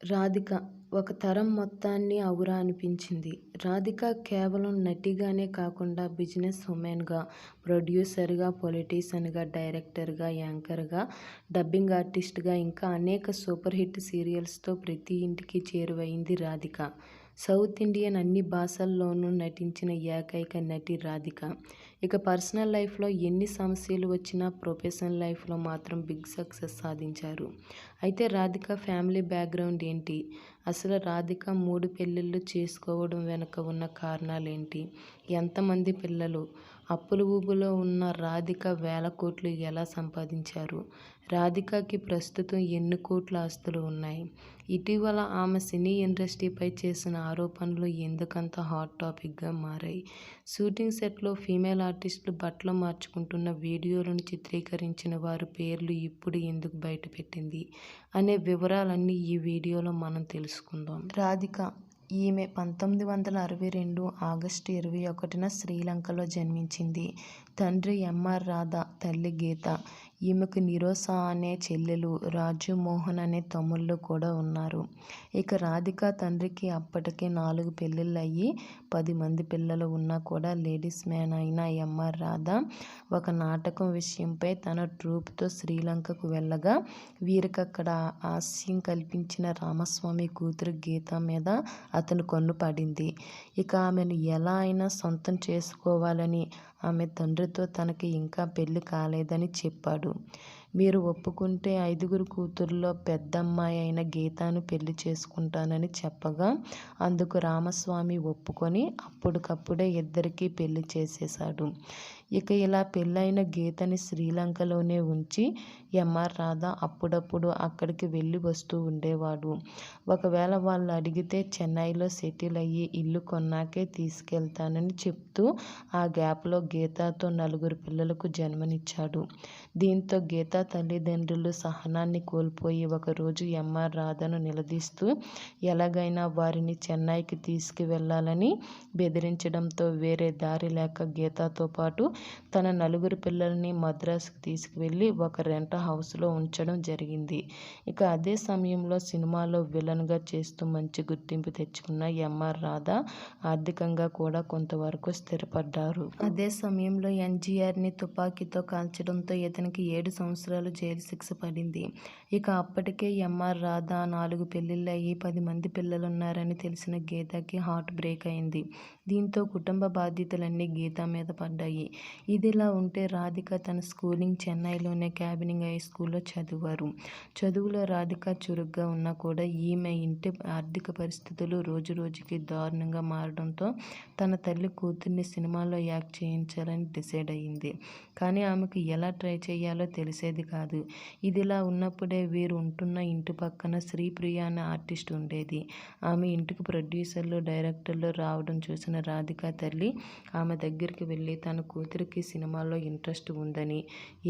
రాధిక ఒక తరం మొత్తాన్ని ఔరా అనిపించింది. రాధిక కేవలం నటిగానే కాకుండా బిజినెస్ ఉమెన్గా, ప్రొడ్యూసర్గా, పొలిటీషియన్గా, డైరెక్టర్గా, యాంకర్గా, డబ్బింగ్ ఆర్టిస్ట్గా ఇంకా అనేక సూపర్ హిట్ సీరియల్స్తో ప్రతి ఇంటికి చేరువైంది రాధిక. సౌత్ ఇండియన్ అన్ని భాషల్లోనూ నటించిన ఏకైక నటి రాధిక. ఇక పర్సనల్ లైఫ్లో ఎన్ని సమస్యలు వచ్చినా ప్రొఫెషనల్ లైఫ్లో మాత్రం బిగ్ సక్సెస్ సాధించారు. అయితే రాధిక ఫ్యామిలీ బ్యాక్గ్రౌండ్ ఏంటి? అసలు రాధిక మూడు పెళ్ళిళ్ళు చేసుకోవడం వెనుక ఉన్న కారణాలేంటి? ఎంతమంది పిల్లలు? అప్పుల ఊబులో ఉన్న రాధిక వేల కోట్లు ఎలా సంపాదించారు? రాధికకి ప్రస్తుతం ఎన్ని కోట్ల ఆస్తులు ఉన్నాయి? ఇటీవల ఆమె సినీ ఇండస్ట్రీపై చేసిన ఆరోపణలు ఎందుకంత హాట్ టాపిక్గా మారాయి? షూటింగ్ సెట్లో ఫీమేల్ ఆర్టిస్టులు బట్టలు మార్చుకుంటున్న వీడియోలను చిత్రీకరించిన వారి పేర్లు ఇప్పుడు ఎందుకు బయటపెట్టింది? అనే వివరాలన్నీ ఈ వీడియోలో మనం తెలుసుకుందాం. రాధిక ఈమె పంతొమ్మిది వందల అరవై రెండు ఆగస్టు ఇరవై ఒకటిన శ్రీలంకలో జన్మించింది. తండ్రి ఎంఆర్ రాధా రాధ, తల్లి గీత. ఈమెకు నిరోష అనే చెల్లెలు, రాజు మోహన్ అనే తమ్ముళ్ళు కూడా ఉన్నారు. ఇక రాధిక తండ్రికి అప్పటికే నాలుగు పెళ్ళిళ్ళు అయ్యి పది మంది పిల్లలు ఉన్నా కూడా లేడీస్ మ్యాన్ అయిన ఎంఆర్ రాధ ఒక నాటకం విషయంపై తన ట్రూప్తో శ్రీలంకకు వెళ్ళగా వీరికక్కడ హాస్యం కల్పించిన రామస్వామి కూతురు గీత మీద అతను కన్ను పడింది. ఇక ఆమెను ఎలా అయినా సొంతం చేసుకోవాలని ఆమె తండ్రితో తనకి ఇంకా పెళ్ళి కాలేదని చెప్పాడు. మీరు ఒప్పుకుంటే ఐదుగురు కూతురులో పెద్దమ్మాయి అయిన గీతను పెళ్ళి చేసుకుంటానని చెప్పగా అందుకు రామస్వామి ఒప్పుకొని అప్పటికప్పుడే ఇద్దరికీ పెళ్ళి చేసేశాడు. ఇక ఇలా పెళ్ళైన గీతని శ్రీలంకలోనే ఉంచి ఎంఆర్ రాధా రాధ అప్పుడప్పుడు అక్కడికి వెళ్ళి వస్తూ ఉండేవాడు. ఒకవేళ వాళ్ళు అడిగితే చెన్నైలో సెటిల్ అయ్యి ఇల్లు కొన్నాకే తీసుకెళ్తానని చెప్తూ ఆ గ్యాప్లో గీతతో నలుగురు పిల్లలకు జన్మనిచ్చాడు. దీంతో గీత తల్లిదండ్రులు సహనాన్ని కోల్పోయి ఒకరోజు ఎంఆర్ రాధను నిలదీస్తూ ఎలాగైనా వారిని చెన్నైకి తీసుకువెళ్ళాలని బెదిరించడంతో వేరే దారి లేక గీతతో పాటు తన నలుగురు పిల్లల్ని మద్రాసుకు తీసుకువెళ్ళి ఒక రెంట్ హౌస్లో ఉంచడం జరిగింది. ఇక అదే సమయంలో సినిమాలో విలన్గా చేస్తూ మంచి గుర్తింపు తెచ్చుకున్న ఎంఆర్ రాధా ఆర్థికంగా కూడా కొంతవరకు స్థిరపడ్డారు. అదే సమయంలో ఎన్జీఆర్ని తుపాకీతో కాల్చడంతో ఇతనికి ఏడు సంవత్సరాలు జైలు శిక్ష పడింది. ఇక అప్పటికే ఎంఆర్ రాధా నాలుగు పెళ్ళిళ్ళు అయ్యి పది మంది పిల్లలున్నారని తెలిసిన గీతకి హార్ట్ బ్రేక్ అయింది. దీంతో కుటుంబ బాధ్యతలన్నీ గీత మీద పడ్డాయి. ఇదిలా ఉంటే రాధిక తన స్కూలింగ్ చెన్నైలోనే క్యాబినింగ్ హై స్కూల్లో చదివారు. చదువులో రాధిక చురుగ్గా ఉన్నా కూడా ఈమె ఇంటి ఆర్థిక పరిస్థితులు రోజురోజుకీ దారుణంగా మారడంతో తన తల్లి కూతుర్ని సినిమాలో యాక్ట్ చేయించాలని డిసైడ్ అయ్యింది. కానీ ఆమెకు ఎలా ట్రై చేయాలో తెలిసేది కాదు. ఇదిలా ఉన్నప్పుడే వీరు ఉంటున్న ఇంటి పక్కన శ్రీప్రియ అనే ఆర్టిస్ట్ ఉండేది. ఆమె ఇంటికి ప్రొడ్యూసర్లు, డైరెక్టర్లు రావడం చూసిన రాధిక తల్లి ఆమె దగ్గరికి వెళ్ళి తన కూతురు కూతురికి సినిమాల్లో ఇంట్రెస్ట్ ఉందని,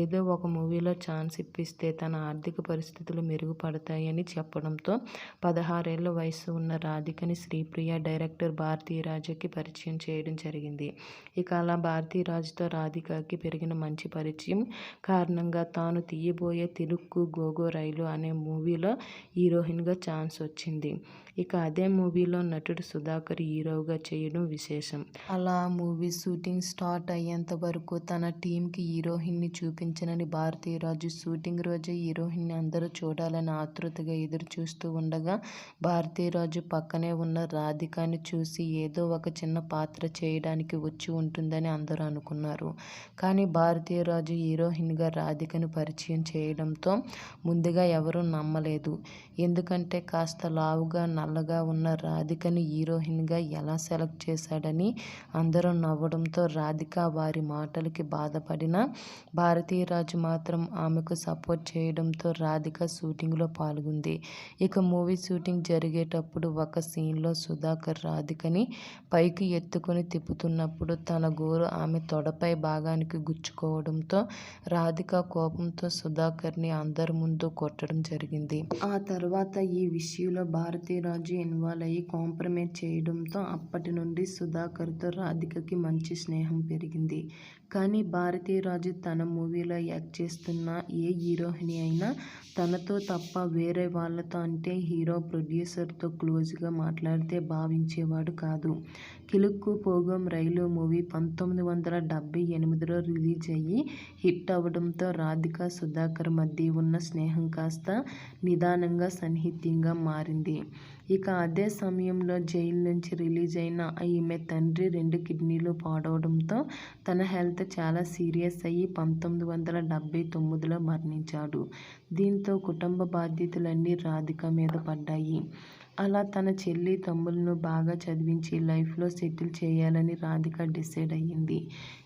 ఏదో ఒక మూవీలో ఛాన్స్ ఇప్పిస్తే తన ఆర్థిక పరిస్థితులు మెరుగుపడతాయని చెప్పడంతో పదహారేళ్ళ వయసు ఉన్న రాధికని శ్రీప్రియ డైరెక్టర్ భారతీరాజుకి పరిచయం చేయడం జరిగింది. ఇక అలా భారతీరాజుతో రాధికకి పెరిగిన మంచి పరిచయం కారణంగా తాను తీయబోయే 'తిరుక్కు గోగో రైలు' అనే మూవీలో హీరోయిన్గా ఛాన్స్ వచ్చింది. ఇక అదే మూవీలో నటుడు సుధాకర్ హీరోగా చేయడం విశేషం. అలా మూవీ షూటింగ్ స్టార్ట్ అయ్యేంత వరకు తన టీంకి హీరోయిన్ని చూపించనని భారతీరాజు షూటింగ్ రోజే హీరోయిన్ని అందరూ చూడాలని ఆతృతగా ఎదురుచూస్తూ ఉండగా భారతీరాజు పక్కనే ఉన్న రాధికని చూసి ఏదో ఒక చిన్న పాత్ర చేయడానికి వచ్చి ఉంటుందని అందరూ అనుకున్నారు. కానీ భారతీరాజు హీరోయిన్గా రాధికను పరిచయం చేయడంతో ముందుగా ఎవరూ నమ్మలేదు. ఎందుకంటే కాస్త లావుగా, నల్లగా ఉన్న రాధికని హీరోయిన్గా ఎలా సెలెక్ట్ చేశాడని అందరూ నవ్వడంతో రాధిక వారి మాటలకి బాధపడిన భారతీరాజు మాత్రం ఆమెకు సపోర్ట్ చేయడంతో రాధిక షూటింగ్లో పాల్గొంది. ఇక మూవీ షూటింగ్ జరిగేటప్పుడు ఒక సీన్లో సుధాకర్ రాధికని పైకి ఎత్తుకుని తిప్పుతున్నప్పుడు తన గోరు ఆమె తొడపై భాగానికి గుచ్చుకోవడంతో రాధిక కోపంతో సుధాకర్ని అందరి ముందు కొట్టడం జరిగింది. ఆ తర్వాత ఈ విషయంలో భారతీరాజు ఇన్వాల్వ్ అయ్యి కాంప్రమైజ్ చేయడంతో అప్పటి నుండి సుధాకర్తో రాధికకి మంచి స్నేహం పెరిగింది. కానీ భారతీరాజు తన మూవీలో యాక్ట్ చేస్తున్న ఏ హీరోయిన్ అయినా తనతో తప్ప వేరే వాళ్ళతో అంటే హీరో ప్రొడ్యూసర్తో క్లోజ్గా మాట్లాడితే భావించేవాడు కాదు కిలుక్కు పోగం రైలు మూవీ పంతొమ్మిది వందల డెబ్బై ఎనిమిదిలో రిలీజ్ అయ్యి హిట్ అవ్వడంతో రాధిక సుధాకర్ మధ్య ఉన్న స్నేహం కాస్త నిదానంగా సన్నిహితంగా మారింది ఇక అదే సమయంలో జైలు నుంచి రిలీజ్ అయిన ఈమె తండ్రి రెండు కిడ్నీలు పాడవడంతో తన హెల్త్ చాలా సీరియస్ అయ్యి పంతొమ్మిది వందల డెబ్బై తొమ్మిదిలో మరణించాడు. దీంతో కుటుంబ బాధ్యతలన్నీ రాధిక మీద పడ్డాయి. అలా తన చెల్లి తమ్ములను బాగా చదివించి లైఫ్లో సెటిల్ చేయాలని రాధిక డిసైడ్ అయ్యింది.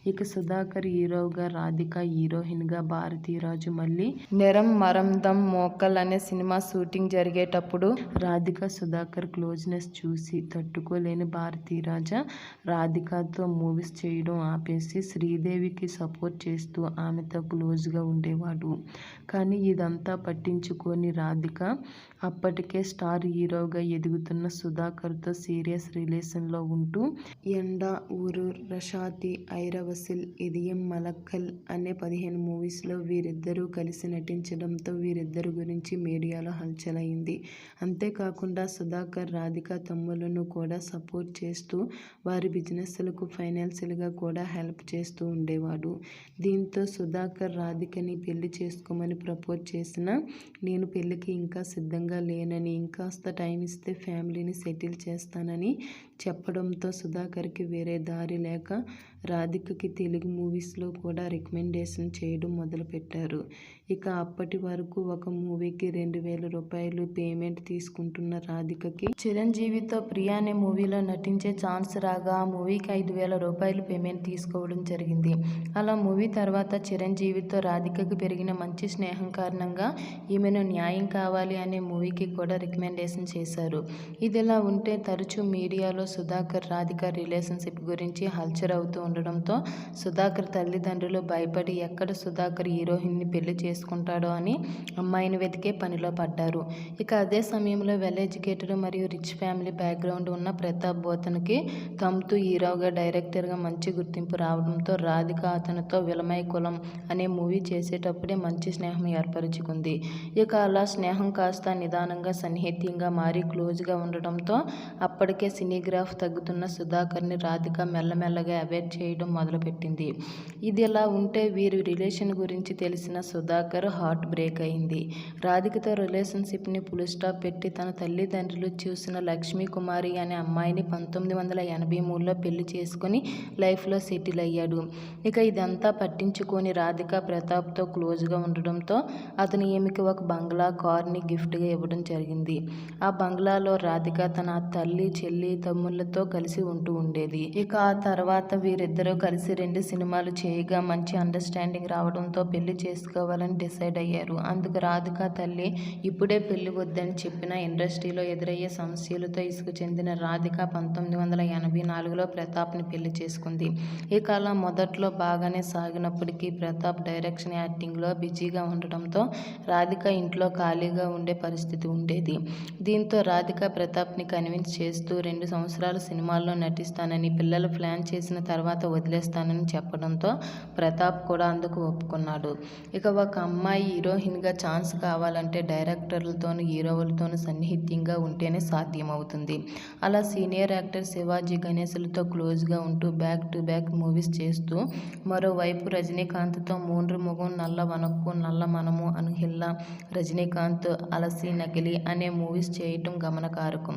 ఇక సుధాకర్ హీరోగా రాధిక హీరోయిన్గా భారతీరాజు మళ్ళీ నెరం మరం దమ్ మోకల్ అనే సినిమా షూటింగ్ జరిగేటప్పుడు రాధిక సుధాకర్ క్లోజ్నెస్ చూసి తట్టుకోలేని భారతీరాజ రాధికతో మూవీస్ చేయడం ఆపేసి శ్రీదేవికి సపోర్ట్ చేస్తూ ఆమెతో క్లోజ్గా ఉండేవాడు. కానీ ఇదంతా పట్టించుకొని రాధిక అప్పటికే స్టార్ హీరోగా ఎదుగుతున్న సుధాకర్తో సీరియస్ రిలేషన్లో ఉంటూ ఎండ ఊరు రషాతి ఐరవసిల్ ఇదియం మలక్కల్ అనే పదిహేను మూవీస్లో వీరిద్దరూ కలిసి నటించడంతో వీరిద్దరి గురించి మీడియాలో హల్చల్ అయింది అంతేకాకుండా సుధాకర్ రాధిక తమ్ములను కూడా సపోర్ట్ చేస్తూ వారి బిజినెస్లకు ఫైనాన్షియల్గా కూడా హెల్ప్ చేస్తూ ఉండేవాడు. దీంతో సుధాకర్ రాధికని పెళ్ళి చేసుకోమని ప్రపోజ్ చేసిన నేను పెళ్ళికి ఇంకా సిద్ధంగా లేనని ఇంకాస్త టైం ఇస్తే ఫ్యామిలీని సెటిల్ చేస్తానని చెప్పడంతో సుధాకర్కి వేరే దారి లేక రాధిక రాధికకి తెలుగు మూవీస్లో కూడా రికమెండేషన్ చేయడం మొదలుపెట్టారు. ఇక అప్పటి వరకు ఒక మూవీకి రెండు వేల రూపాయలు పేమెంట్ తీసుకుంటున్న రాధికకి చిరంజీవితో ప్రియా అనే మూవీలో నటించే ఛాన్స్ రాగా ఆ మూవీకి ఐదు వేల రూపాయలు పేమెంట్ తీసుకోవడం జరిగింది. అలా మూవీ తర్వాత చిరంజీవితో రాధికకి పెరిగిన మంచి స్నేహం కారణంగా ఈమెను న్యాయం కావాలి అనే మూవీకి కూడా రికమెండేషన్ చేశారు. ఇదిలా ఉంటే తరచూ మీడియాలో సుధాకర్ రాధిక రిలేషన్షిప్ గురించి హల్చర్ అవుతూ ఉండడంతో సుధాకర్ తల్లిదండ్రులు భయపడి ఎక్కడ సుధాకర్ హీరోయిన్ని పెళ్ళి చేసుకుంటాడో అని అమ్మాయిని వెతికే పనిలో పడ్డారు. ఇక అదే సమయంలో వెల్ ఎడ్యుకేటెడ్ మరియు రిచ్ ఫ్యామిలీ బ్యాక్గ్రౌండ్ ఉన్న ప్రతాప్ బోతన్కి తమ్తు హీరోగా డైరెక్టర్గా మంచి గుర్తింపు రావడంతో రాధిక అతనితో విలమై కులం అనే మూవీ చేసేటప్పుడే మంచి స్నేహం ఏర్పరచుకుంది. ఇక అలా స్నేహం కాస్త నిదానంగా సన్నిహితంగా మారి క్లోజ్గా ఉండడంతో అప్పటికే సినీగ్రాఫ్ తగ్గుతున్న సుధాకర్ని రాధిక మెల్లమెల్లగా అవాయిడ్ చేయడం మొదలుపెట్టింది. ఇది ఇలా ఉంటే వీరి రిలేషన్ గురించి తెలిసిన సుధాకర్ హార్ట్ బ్రేక్ అయింది. రాధికతో రిలేషన్షిప్ని ఫుల్ స్టాప్ పెట్టి తన తల్లిదండ్రులు చూసిన లక్ష్మీ కుమారి అనే అమ్మాయిని పంతొమ్మిది వందల ఎనభై మూడులో పెళ్ళి చేసుకుని లైఫ్లో సెటిల్ అయ్యాడు. ఇక ఇదంతా పట్టించుకొని రాధిక ప్రతాప్తో క్లోజ్గా ఉండడంతో అతను ఈమెకి ఒక బంగ్లా కార్ని గిఫ్ట్గా ఇవ్వడం జరిగింది. ఆ బంగ్లాలో రాధిక తన తల్లి చెల్లి తమ్ముళ్ళతో కలిసి ఉంటూ ఉండేది. ఇక ఆ తర్వాత వీరిద్దరూ కలిసి రెండు సినిమాలు చేయగా మంచి అండర్స్టాండింగ్ రావడంతో పెళ్ళి చేసుకోవాలని డిసైడ్ అయ్యారు. అందుకు రాధిక తల్లి ఇప్పుడే పెళ్ళి వద్దని చెప్పిన ఇండస్ట్రీలో ఎదురయ్యే సమస్యలతో ఇసుకు చెందిన రాధిక పంతొమ్మిది వందల ఎనభై నాలుగులో ప్రతాప్ని పెళ్ళి చేసుకుంది. ఇక అలా మొదట్లో బాగానే సాగినప్పటికీ ప్రతాప్ డైరెక్షన్ యాక్టింగ్లో బిజీగా ఉండడంతో రాధిక ఇంట్లో ఖాళీగా ఉండే పరిస్థితి ఉండేది. దీంతో రాధిక ప్రతాప్ని కన్విన్స్ చేస్తూ రెండు సంవత్సరాలు సినిమాల్లో నటిస్తానని పిల్లలు ప్లాన్ చేసిన తర్వాత వదిలేస్తానని చెప్పడంతో ప్రతాప్ కూడా అందుకు ఒప్పుకున్నాడు. ఇక ఒక అమ్మాయి హీరోయిన్గా ఛాన్స్ కావాలంటే డైరెక్టర్లతోనూ హీరోలతోనూ సన్నిహితంగా ఉంటేనే సాధ్యమవుతుంది. అలా సీనియర్ యాక్టర్ శివాజీ గణేశులతో క్లోజ్గా ఉంటూ బ్యాక్ టు బ్యాక్ మూవీస్ చేస్తూ మరోవైపు రజనీకాంత్తో మూండ్రు ముఖం నల్ల వనక్కు నల్ల మనము అనుహిల్ల రజనీకాంత్ అలసి నకిలి అనే మూవీస్ చేయటం గమనకారకం.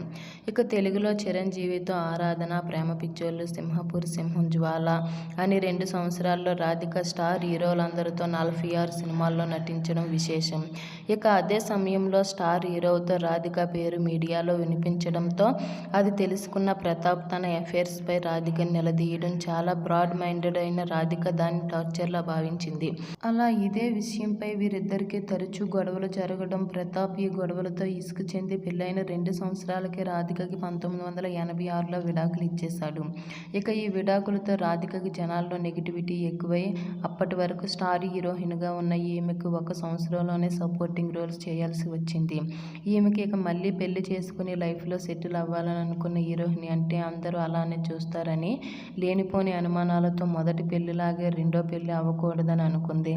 ఇక తెలుగులో చిరంజీవితో ఆరాధన ప్రేమ పిచ్చోళ్ళు సింహపూర్ సింహం జ్వాల అని రెండు సంవత్సరాల్లో రాధిక స్టార్ హీరోలందరితో నలభై ఆరు సినిమాల్లో నటించడం విశేషం. ఇక అదే సమయంలో స్టార్ హీరోతో రాధిక పేరు మీడియాలో వినిపించడంతో అది తెలుసుకున్న ప్రతాప్ తన అఫైర్స్పై రాధిక నిలదీయడం చాలా బ్రాడ్ మైండెడ్ అయిన రాధిక దాన్ని టార్చర్లా భావించింది. అలా ఇదే విషయంపై వీరిద్దరికీ తరచూ గొడవలు జరగడం ప్రతాప్ ఈ గొడవలతో ఇసుకు చెంది పెళ్ళైన రెండు సంవత్సరాలకే రాధికకి పంతొమ్మిది వందల ఎనభై ఆరులో విడాకులు ఇచ్చేశాడు. ఇక ఈ విడాకులతో రాధికకి జనాల్లో నెగిటివిటీ ఎక్కువై అప్పటి వరకు స్టార్ హీరోయిన్గా ఉన్న ఈ ఈమెకు ఒక సంవత్సరంలోనే సపోర్టింగ్ రోల్స్ చేయాల్సి వచ్చింది. ఈమెకి ఇక మళ్ళీ పెళ్ళి చేసుకుని లైఫ్లో సెటిల్ అవ్వాలని అనుకున్న హీరోయిన్ అంటే అందరూ అలానే చూస్తారని లేనిపోని అనుమానాలతో మొదటి పెళ్ళిలాగే రెండో పెళ్ళి అవ్వకూడదని అనుకుంది.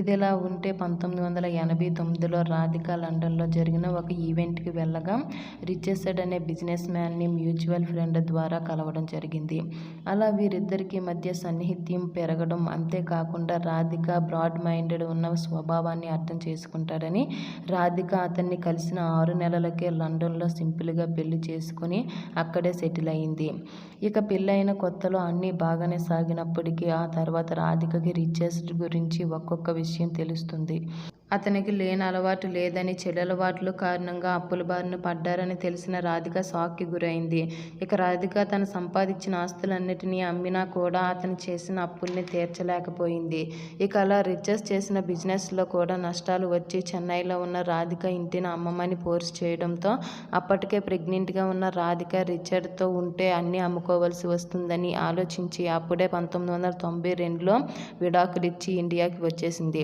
ఇదిలా ఉంటే పంతొమ్మిది వందల ఎనభై తొమ్మిదిలో రాధిక లండన్లో జరిగిన ఒక ఈవెంట్కి వెళ్ళగా రిచెస్సెడ్ అనే బిజినెస్ మ్యాన్ని మ్యూచువల్ ఫ్రెండ్ ద్వారా కలవడం జరిగింది. అలా వీరిద్దరికి మధ్య సన్నిహిత్యం పెరగడం అంతేకాకుండా రాధిక బ్రాడ్ మైండెడ్ ఉన్న స్వభావాన్ని అర్థం చేసుకుంటాడని రాధిక అతన్ని కలిసిన ఆరు నెలలకే లండన్లో సింపుల్గా పెళ్ళి చేసుకుని అక్కడే సెటిల్ అయింది. ఇక పెళ్ళైన కొత్తలో అన్నీ బాగానే సాగినప్పటికీ ఆ తర్వాత రాధికకి రిచెస్ట్ గురించి ఒక్కొక్క విషయం తెలుస్తుంది. అతనికి లేని అలవాటు లేదని చెడలవాట్లు కారణంగా అప్పుల బారిన పడ్డారని తెలిసిన రాధిక షాక్కి గురైంది. ఇక రాధిక తను సంపాదించిన ఆస్తులన్నిటినీ అమ్మినా కూడా అతను చేసిన అప్పుల్ని తీర్చలేకపోయింది. ఇక అలా రిచెస్ చేసిన బిజినెస్లో కూడా నష్టాలు వచ్చి చెన్నైలో ఉన్న రాధిక ఇంటిని అమ్మమని ఫోర్స్ చేయడంతో అప్పటికే ప్రెగ్నెంట్గా ఉన్న రాధిక రిచర్డ్తో ఉంటే అన్నీ అమ్ముకోవాల్సి వస్తుందని ఆలోచించి అప్పుడే పంతొమ్మిది వందల తొంభై రెండులో విడాకులిచ్చి ఇండియాకి వచ్చేసింది.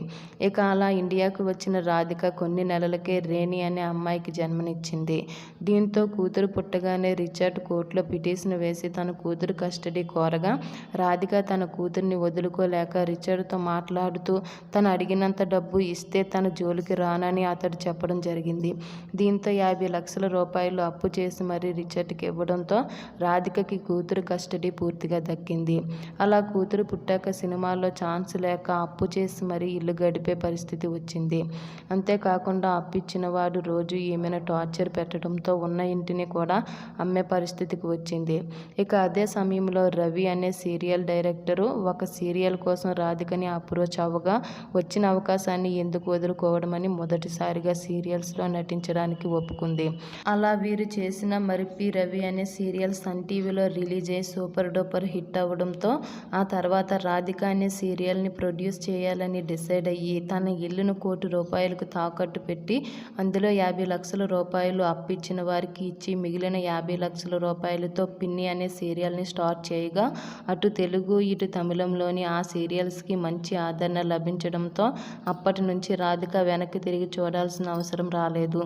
ఇక అలా ఇండియాకు వచ్చిన రాధిక కొన్ని నెలలకే రేణి అనే అమ్మాయికి జన్మనిచ్చింది. దీంతో కూతురు పుట్టగానే రిచర్డ్ కోర్టులో పిటిషన్ వేసి తన కూతురు కస్టడీ కోరగా రాధిక తన కూతుర్ని వదులుకోలేక రిచర్డ్తో మాట్లాడుతూ తను అడిగినంత డబ్బు ఇస్తే తన జోలికి రానని అతడు చెప్పడం జరిగింది. దీంతో యాభై లక్షల రూపాయలు అప్పు చేసి మరీ రిచర్డ్కి ఇవ్వడంతో రాధికకి కూతురు కస్టడీ పూర్తిగా దక్కింది. అలా కూతురు పుట్టాక సినిమాల్లో ఛాన్స్ లేక అప్పు చేసి మరీ ఇల్లు గడిపే పరిస్థితి వచ్చింది. అంతేకాకుండా అప్పిచ్చిన వాడు రోజు ఈమెను టార్చర్ పెట్టడంతో ఉన్న ఇంటిని కూడా అమ్మే పరిస్థితికి వచ్చింది. ఇక అదే సమయంలో రవి అనే సీరియల్ డైరెక్టరు ఒక సీరియల్ కోసం రాధికని అప్రోచ్ అవ్వగా వచ్చిన అవకాశాన్ని ఎందుకు వదులుకోవడమని మొదటిసారిగా సీరియల్స్లో నటించడానికి ఒప్పుకుంది. అలా వీరు చేసిన మరిపి రవి అనే సీరియల్ సన్ టీవీలో రిలీజ్ అయ్యి సూపర్ డూపర్ హిట్ అవ్వడంతో ఆ తర్వాత రాధిక అనే సీరియల్ని ప్రొడ్యూస్ చేయాలని డిసైడ్ అయ్యి తన ఇల్లును కోటి రూపాయలకు తాకట్టు పెట్టి అందులో యాభై లక్షల రూపాయలు అప్పిచ్చిన వారికి ఇచ్చి మిగిలిన యాభై లక్షల రూపాయలతో పిన్ని అనే సీరియల్ని స్టార్ట్ చేయగా అటు తెలుగు ఇటు తమిళంలోని ఆ సీరియల్స్కి మంచి ఆదరణ లభించడంతో అప్పటి నుంచి రాధిక వెనక్కి తిరిగి చూడాల్సిన అవసరం రాలేదు.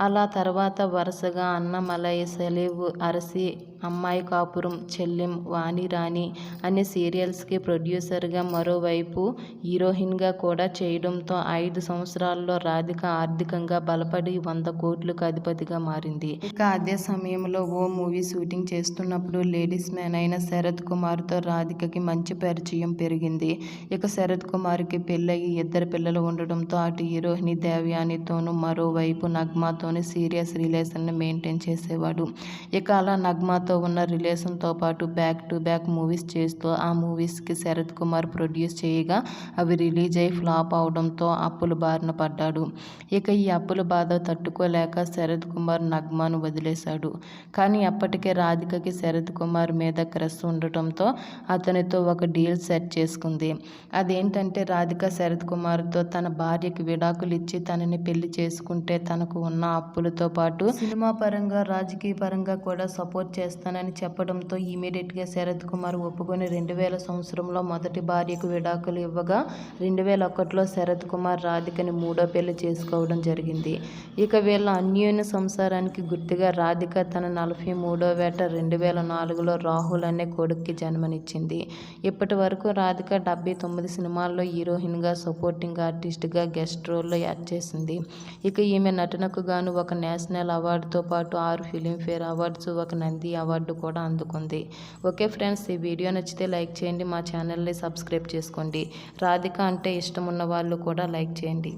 అలా తర్వాత వరుసగా అన్నమలై సెలవు అరసి అమ్మాయి కాపురం చెల్లెం వాణి రాణి అనే సీరియల్స్కి ప్రొడ్యూసర్గా మరోవైపు హీరోయిన్గా కూడా చేయడంతో ఐదు సంవత్సరాల్లో రాధిక ఆర్థికంగా బలపడి వంద కోట్లకు అధిపతిగా మారింది. ఇక అదే సమయంలో ఓ మూవీ షూటింగ్ చేస్తున్నప్పుడు లేడీస్ మ్యాన్ అయిన శరత్ కుమార్తో రాధికకి మంచి పరిచయం పెరిగింది. ఇక శరత్ కుమార్కి పెళ్ళయి ఇద్దరు పిల్లలు ఉండడంతో అటు హీరోహిని దేవయానితోనూ మరోవైపు నగ్మాతోనూ సీరియస్ రిలేషన్ని మెయింటైన్ చేసేవాడు. ఇక అలా నగ్మాతో ఉన్న రిలేషన్తో పాటు బ్యాక్ టు బ్యాక్ మూవీస్ చేస్తూ ఆ మూవీస్కి శరత్ కుమార్ ప్రొడ్యూస్ చేయగా అవి రిలీజ్ అయి ఫ్లాప్ అవడంతో అప్పుల బారిన పడ్డాడు. ఇక ఈ అప్పుల బాధ తట్టుకోలేక శరత్ కుమార్ నగ్మాను వదిలేశాడు. కానీ అప్పటికే రాధికకి శరత్ కుమార్ మీద క్రష్ ఉండటంతో అతనితో ఒక డీల్ సెట్ చేసుకుంది. అదేంటంటే రాధిక శరత్ కుమార్తో తన భార్యకి విడాకులు ఇచ్చి తనని పెళ్ళి చేసుకుంటే తనకు ఉన్న అప్పులతో పాటు సినిమా పరంగా రాజకీయ పరంగా కూడా సపోర్ట్ చేస్తానని చెప్పడంతో ఇమీడియట్గా శరత్ కుమార్ ఒప్పుకొని రెండు వేల సంవత్సరంలో మొదటి భార్యకు విడాకులు ఇవ్వగా రెండు వేల ఒకటిలో శరత్ కుమార్ రాధికని మూడో పెళ్ళి చేసుకోవడం జరిగింది. ఇక వీళ్ళ అన్యోన్య సంసారానికి గుర్తుగా రాధిక తన నలభై మూడో వేట రెండు వేల నాలుగులో రాహుల్ అనే కొడుక్కి జన్మనిచ్చింది. ఇప్పటి వరకు రాధిక డెబ్బై తొమ్మిది సినిమాల్లో హీరోయిన్గా సపోర్టింగ్ ఆర్టిస్ట్గా గెస్ట్ రోల్లో యాక్ట్ చేసింది. ఇక ఈమె నటనకు గాను ఒక నేషనల్ అవార్డుతో పాటు ఆరు ఫిలింఫేర్ అవార్డ్స్ ఒక నంది అవార్డు అవార్డు కూడా అందుకుంది. ఓకే ఫ్రెండ్స్ ఈ వీడియో నచ్చితే లైక్ చేయండి మా ఛానల్ని సబ్స్క్రైబ్ చేసుకోండి. రాధిక అంటే ఇష్టం ఉన్న వాళ్ళు కూడా లైక్ చేయండి.